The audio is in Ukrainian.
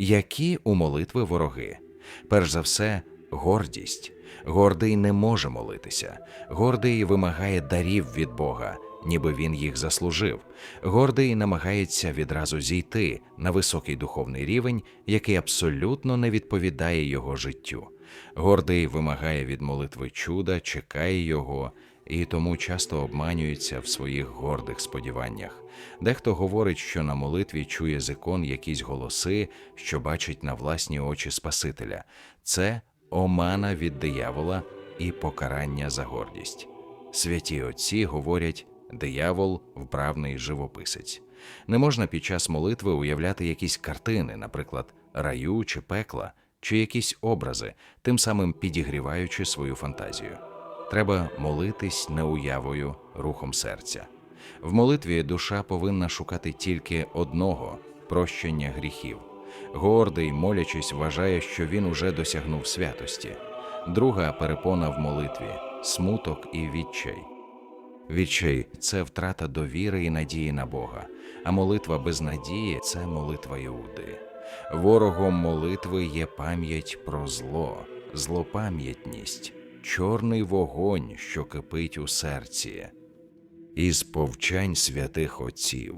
Які у молитви вороги? Перш за все, гордість. Гордий не може молитися. Гордий вимагає дарів від Бога, ніби він їх заслужив. Гордий намагається відразу зійти на високий духовний рівень, який абсолютно не відповідає його життю. Гордий вимагає від молитви чуда, чекає його і тому часто обманюється в своїх гордих сподіваннях. Дехто говорить, що на молитві чує з ікон якісь голоси, що бачить на власні очі Спасителя. Це омана від диявола і покарання за гордість. Святі отці говорять, диявол вправний живописець. Не можна під час молитви уявляти якісь картини, наприклад, раю чи пекла, чи якісь образи, тим самим підігріваючи свою фантазію. Треба молитись не уявою, рухом серця. В молитві душа повинна шукати тільки одного прощення гріхів. Гордий, молячись, вважає, що він уже досягнув святості. Друга перепона в молитві смуток і відчай. Відчай це втрата довіри і надії на Бога, а молитва без надії це молитва Іуди. Ворогом молитви є пам'ять про зло, злопам'ятність, чорний вогонь, що кипить у серці. Із повчань святих отців.